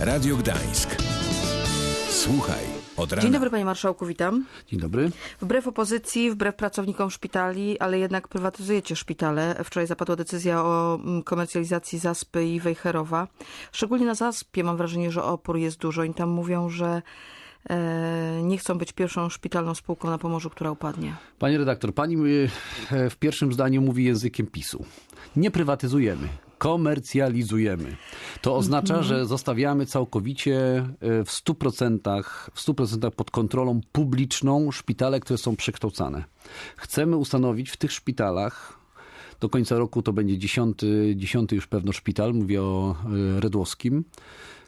Radio Gdańsk. Słuchaj od rana. Dzień dobry panie marszałku, witam. Dzień dobry. Wbrew opozycji, wbrew pracownikom szpitali, ale jednak prywatyzujecie szpitale. Wczoraj zapadła decyzja o mm, komercjalizacji Zaspy i Wejherowa. Szczególnie na Zaspie mam wrażenie, że opór jest dużo i tam mówią, że e, nie chcą być pierwszą szpitalną spółką na Pomorzu, która upadnie. Panie redaktor, pani e, w pierwszym zdaniu mówi językiem PiSu. Nie prywatyzujemy, komercjalizujemy. To oznacza, że zostawiamy całkowicie e, w 100%, w 100% pod kontrolą publiczną szpitale, które są przekształcane. Chcemy ustanowić w tych szpitalach do końca roku to będzie dziesiąty, dziesiąty już pewno szpital, mówię o e, Redłowskim.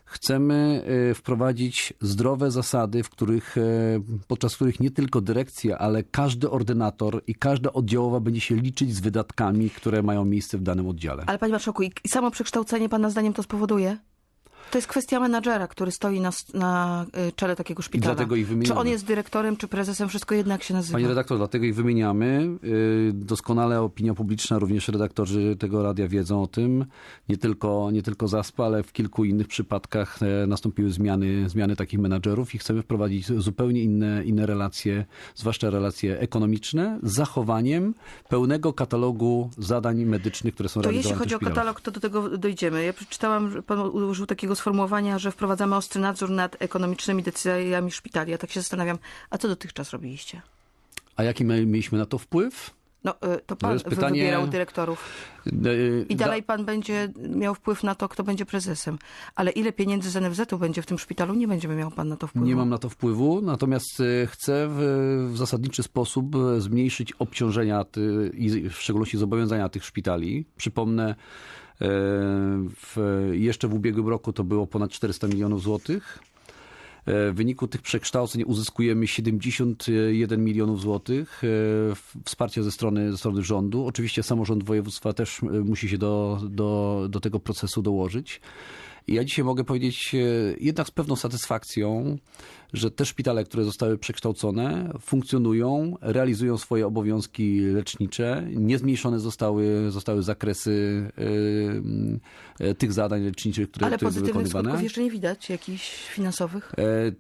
Chcemy e, wprowadzić zdrowe zasady, w których, e, podczas których nie tylko dyrekcja, ale każdy ordynator i każda oddziałowa będzie się liczyć z wydatkami, które mają miejsce w danym oddziale. Ale panie marszałku, i samo przekształcenie pana zdaniem to spowoduje? To jest kwestia menadżera, który stoi na, na y, czele takiego szpitala. dlatego ich wymieniamy. Czy on jest dyrektorem, czy prezesem, wszystko jednak się nazywa. Panie redaktor, dlatego ich wymieniamy. Yy, Doskonale opinia publiczna, również redaktorzy tego radia wiedzą o tym. Nie tylko, nie tylko ZASPA, ale w kilku innych przypadkach e, nastąpiły zmiany, zmiany takich menadżerów i chcemy wprowadzić zupełnie inne, inne relacje, zwłaszcza relacje ekonomiczne, z zachowaniem pełnego katalogu zadań medycznych, które są To jeśli realizowane w chodzi o katalog, to do tego dojdziemy. Ja przeczytałam, że pan użył takiego sformułowania, że wprowadzamy ostry nadzór nad ekonomicznymi decyzjami szpitali. Ja tak się zastanawiam, a co dotychczas robiliście? A jaki my mieliśmy na to wpływ? No, y, to pan wy- pytanie- wybierał dyrektorów. Yy, I da- dalej pan będzie miał wpływ na to, kto będzie prezesem. Ale ile pieniędzy z NFZ-u będzie w tym szpitalu, nie będzie miał pan na to wpływu. Nie mam na to wpływu, natomiast chcę w, w zasadniczy sposób zmniejszyć obciążenia ty, i w szczególności zobowiązania tych szpitali. Przypomnę, w, jeszcze w ubiegłym roku to było ponad 400 milionów złotych. E, W wyniku tych przekształceń uzyskujemy 71 milionów złotych e, wsparcia ze strony, ze strony rządu. Oczywiście samorząd województwa też e, musi się do, do, do tego procesu dołożyć. I ja dzisiaj mogę powiedzieć e, jednak z pewną satysfakcją, że te szpitale, które zostały przekształcone, funkcjonują, realizują swoje obowiązki lecznicze. Niezmniejszone zostały, zostały zakresy e, e, tych zadań leczniczych, które, Ale które były pozytywnych wykonywane. skutków jeszcze nie widać, jakichś finansowych?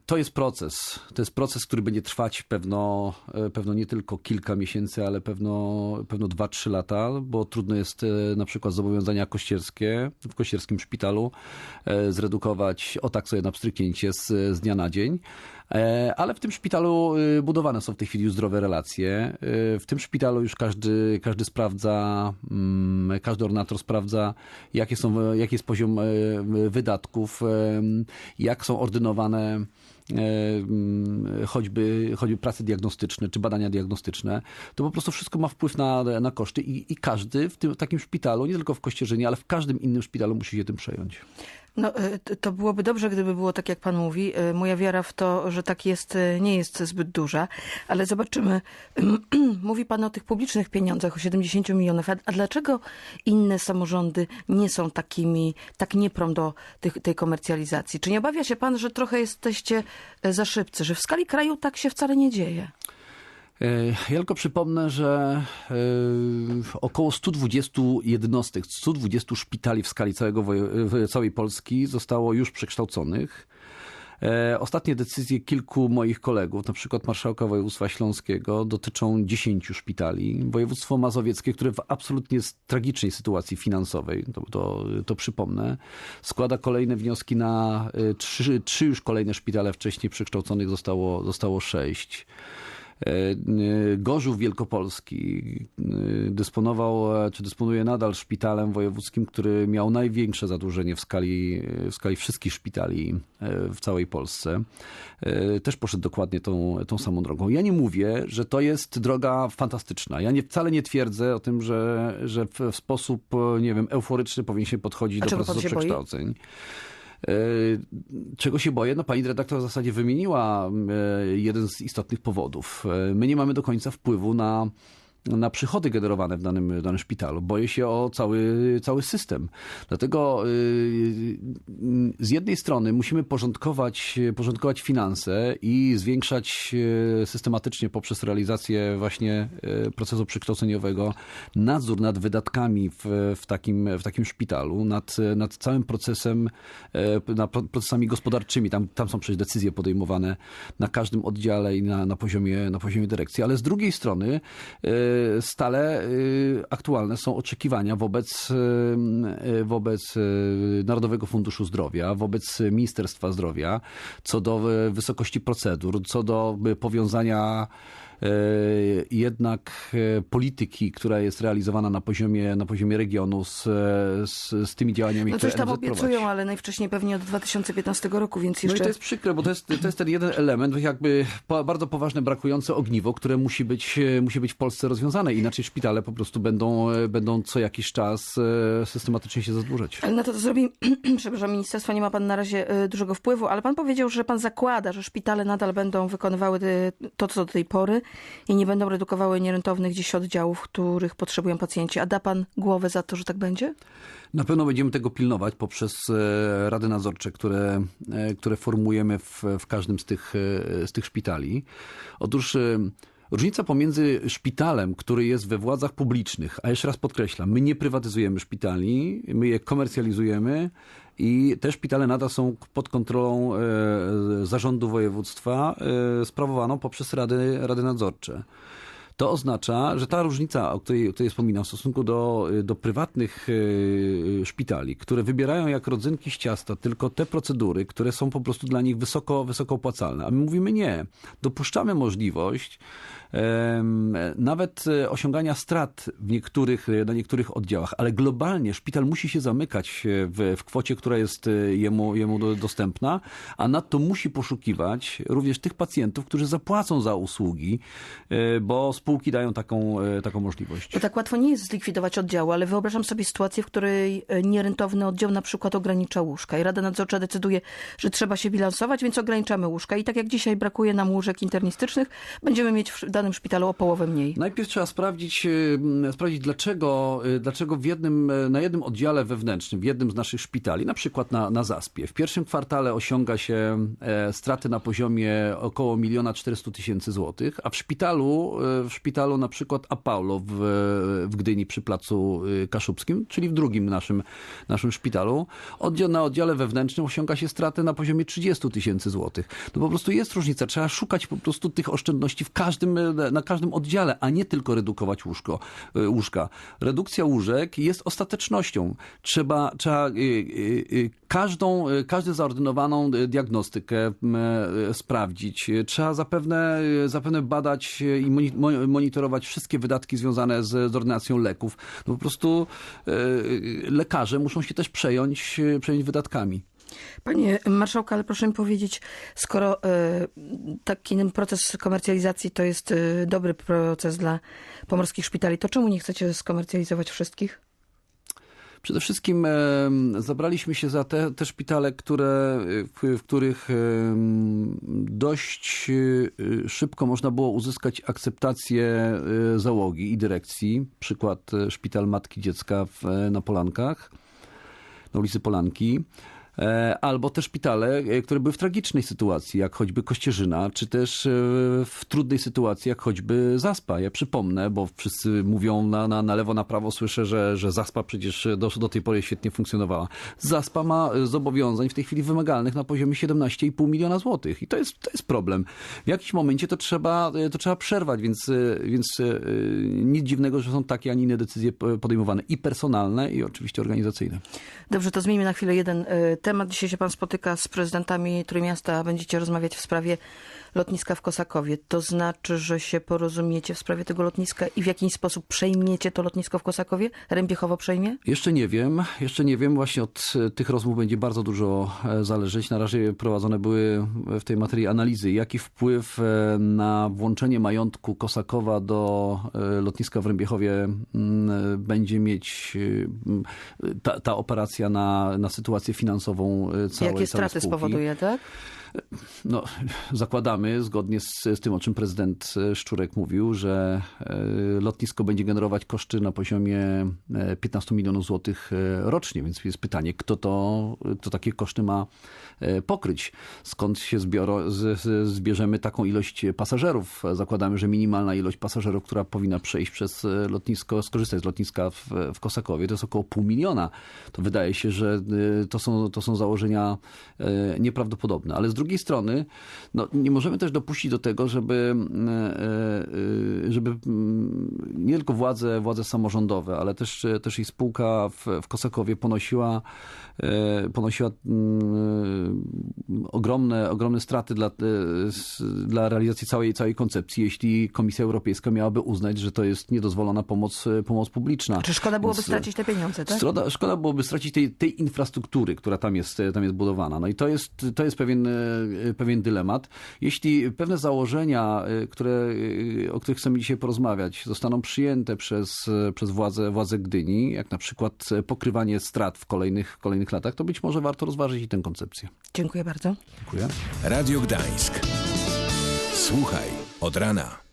To jest proces. To jest proces, który będzie trwać pewno, pewno nie tylko kilka miesięcy, ale pewno, pewno 2-3 lata, bo trudno jest na przykład zobowiązania kościerskie w kościerskim szpitalu zredukować o tak sobie na pstryknięcie z, z dnia na dzień. E, Ale w tym szpitalu e, budowane są w tej chwili już zdrowe relacje. E, W tym szpitalu już każdy, każdy sprawdza, mm, każdy ordynator sprawdza, jakie są, jaki jest poziom e, wydatków, e, jak są ordynowane e, mm, choćby, choćby prace diagnostyczne czy badania diagnostyczne, to po prostu wszystko ma wpływ na, na koszty i, i każdy w tym takim szpitalu, nie tylko w Kościerzynie, ale w każdym innym szpitalu musi się tym przejąć. No, t- to byłoby dobrze, gdyby było tak, jak pan mówi. Y, Moja wiara w to, że tak jest, y, nie jest zbyt duża, ale zobaczymy. Mówi pan o tych publicznych pieniądzach, o 70 milionów. A, dlaczego inne samorządy nie są takimi, tak nie prą do tych, tej komercjalizacji? Czy nie obawia się pan, że trochę jesteście za szybcy, że w skali kraju tak się wcale nie dzieje? E, Ja tylko przypomnę, że e, około 120 jednostek, 120 szpitali w skali całego, całej Polski zostało już przekształconych. E, Ostatnie decyzje kilku moich kolegów, na przykład marszałka województwa śląskiego, dotyczą 10 szpitali. Województwo mazowieckie, które w absolutnie tragicznej sytuacji finansowej, to, to, to przypomnę, składa kolejne wnioski na trzy, trzy już kolejne szpitale wcześniej przekształconych zostało, zostało sześć. E, e, Gorzów Wielkopolski e, dysponował, czy dysponuje nadal szpitalem wojewódzkim, który miał największe zadłużenie w skali, w skali wszystkich szpitali w całej Polsce. Też poszedł dokładnie tą, tą samą drogą. Ja nie mówię, że to jest droga fantastyczna. Ja nie, wcale nie twierdzę o tym, że, że w, w sposób, nie wiem, euforyczny powinien się podchodzić A do procesu się boi? E, Czego się boję? No pani redaktor w zasadzie wymieniła e, jeden z istotnych powodów. E, My nie mamy do końca wpływu na na przychody generowane w danym, danym szpitalu. Boję się o cały, cały system. Dlatego y, z jednej strony musimy porządkować, porządkować finanse i zwiększać y, systematycznie poprzez realizację właśnie y, procesu przykształceniowego nadzór nad wydatkami w, w, takim, w takim szpitalu, nad, nad całym procesem, nad procesami gospodarczymi. Tam, tam są przecież decyzje podejmowane na każdym oddziale i na, na, poziomie, na poziomie dyrekcji. Ale z drugiej strony stale e, aktualne są oczekiwania wobec, wobec Narodowego Funduszu Zdrowia, wobec Ministerstwa Zdrowia co do wysokości procedur, co do powiązania jednak e, polityki, która jest realizowana na poziomie, na poziomie regionu z, z, z tymi działaniami, no które coś tam NFZ obiecują, prowadzi. ale najwcześniej pewnie od 2015 roku, więc No jeszcze... i to jest przykre, bo to jest, to jest ten jeden element, jakby bardzo poważne, brakujące ogniwo, które musi być, e, musi być w Polsce rozwiązane. Inaczej szpitale po prostu będą, e, będą co jakiś czas e, systematycznie się zadłużać. Ale na to, co zrobi, przepraszam, ministerstwo, nie ma pan na razie dużego wpływu, ale pan powiedział, że pan zakłada, że szpitale nadal będą wykonywały to, co do tej pory i nie będą redukowały nierentownych dziś oddziałów, których potrzebują pacjenci. A da pan głowę za to, że tak będzie? Na pewno będziemy tego pilnować poprzez e, rady nadzorcze, które, e, które formujemy w, w każdym z tych, e, z tych szpitali. Otóż różnica pomiędzy szpitalem, który jest we władzach publicznych, a jeszcze raz podkreślam, my nie prywatyzujemy szpitali, my je komercjalizujemy i te szpitale nadal są pod kontrolą e, zarządu województwa, e, sprawowaną poprzez rady, rady nadzorcze. To oznacza, że ta różnica, o której, o której wspominam, w stosunku do, do prywatnych e, szpitali, które wybierają jak rodzynki z ciasta tylko te procedury, które są po prostu dla nich wysoko, wysoko opłacalne. A my mówimy nie. Dopuszczamy możliwość nawet e, osiągania strat w niektórych, e, na niektórych oddziałach, ale globalnie szpital musi się zamykać e, w, w kwocie, która jest jemu, jemu do, dostępna, a nadto musi poszukiwać również tych pacjentów, którzy zapłacą za usługi, bo spółki dają taką, taką możliwość. Bo tak łatwo nie jest zlikwidować oddziału, ale wyobrażam sobie sytuację, w której nierentowny oddział na przykład ogranicza łóżka i Rada Nadzorcza decyduje, że trzeba się bilansować, więc ograniczamy łóżka. I tak jak dzisiaj brakuje nam łóżek internistycznych, będziemy mieć danym szpitalu o połowę mniej. Najpierw trzeba sprawdzić, e, sprawdzić dlaczego, e, dlaczego w jednym, e, na jednym oddziale wewnętrznym, w jednym z naszych szpitali, na przykład na, na Zaspie, w pierwszym kwartale osiąga się straty na poziomie około 1 400 tysięcy złotych, a w szpitalu, w szpitalu na przykład Apollo w, w Gdyni przy Placu Kaszubskim, czyli w drugim naszym, naszym szpitalu, oddział, na oddziale wewnętrznym osiąga się straty na poziomie 30 tysięcy złotych. No po prostu jest różnica. Trzeba szukać po prostu tych oszczędności w każdym, na każdym oddziale, a nie tylko redukować łóżko, e, łóżka. Redukcja łóżek jest ostatecznością. Trzeba, trzeba e, e, każdą, każdą zaordynowaną diagnostykę sprawdzić. Trzeba zapewne, zapewne badać i moni- mo- monitorować wszystkie wydatki związane z, z ordynacją leków. No po prostu lekarze muszą się też przejąć, przejąć wydatkami. Panie marszałku, ale proszę mi powiedzieć, skoro e, taki proces komercjalizacji to jest e, dobry proces dla pomorskich szpitali, to czemu nie chcecie skomercjalizować wszystkich? Przede wszystkim e, zabraliśmy się za te, te szpitale, które, w, w których dość szybko można było uzyskać akceptację załogi i dyrekcji. Przykład szpital Matki Dziecka w, na Polankach, na ulicy Polanki. E, Albo te szpitale, e, które były w tragicznej sytuacji, jak choćby Kościerzyna, czy też e, w trudnej sytuacji, jak choćby Zaspa. Ja przypomnę, bo wszyscy mówią na, na, na lewo, na prawo, słyszę, że, że Zaspa przecież do, do tej pory świetnie funkcjonowała. Zaspa ma zobowiązań w tej chwili wymagalnych na poziomie 17,5 miliona złotych i to jest, to jest problem. W jakimś momencie to trzeba, to trzeba przerwać, więc, więc nic dziwnego, że są takie, a nie inne decyzje podejmowane i personalne, i oczywiście organizacyjne. Dobrze, to zmieńmy na chwilę jeden temat. Dzisiaj się pan spotyka z prezydentami Trójmiasta, będziecie rozmawiać w sprawie lotniska w Kosakowie. To znaczy, że się porozumiecie w sprawie tego lotniska i w jakiś sposób przejmiecie to lotnisko w Kosakowie? Rębiechowo przejmie? Jeszcze nie wiem, jeszcze nie wiem. Właśnie od e, tych rozmów będzie bardzo dużo e, zależeć. Na razie prowadzone były w tej materii analizy. Jaki wpływ e, na włączenie majątku Kosakowa do e, lotniska w Rębiechowie mm, będzie mieć e, ta, ta operacja na, na sytuację finansową e, całej Jakie straty spowoduje, tak? No, zakładamy, zgodnie z, z tym, o czym prezydent e, Szczurek mówił, że e, lotnisko będzie generować koszty na poziomie e, 15 milionów złotych e, rocznie, więc jest pytanie, kto to, kto takie koszty ma e, pokryć? Skąd się zbioro, z, z, zbierzemy taką ilość pasażerów? Zakładamy, że minimalna ilość pasażerów, która powinna przejść przez e, lotnisko, skorzystać z lotniska w, w Kosakowie, to jest około pół miliona. To wydaje się, że e, to są, to są założenia e, nieprawdopodobne. Ale z drugiej strony, no, nie możemy też dopuścić do tego, żeby, e, e, żeby mm, nie tylko władze, władze samorządowe, ale też, też i spółka w, w Kosakowie ponosiła, e, ponosiła mm, ogromne, ogromne straty dla, dla realizacji całej, całej koncepcji, jeśli Komisja Europejska miałaby uznać, że to jest niedozwolona pomoc, pomoc publiczna. Czy szkoda byłoby Więc, stracić te pieniądze, tak? Szkoda, szkoda byłoby stracić tej, tej infrastruktury, która tam jest, tam jest budowana. No i to jest, to jest pewien, pewien dylemat. Jeśli pewne założenia, e, które, e, o których chcemy dzisiaj porozmawiać, zostaną przyjęte przez, e, przez władze, władze Gdyni, jak na przykład pokrywanie strat w kolejnych, kolejnych latach, to być może warto rozważyć i tę koncepcję. Dziękuję bardzo. Dziękuję. Radio Gdańsk. Słuchaj od rana.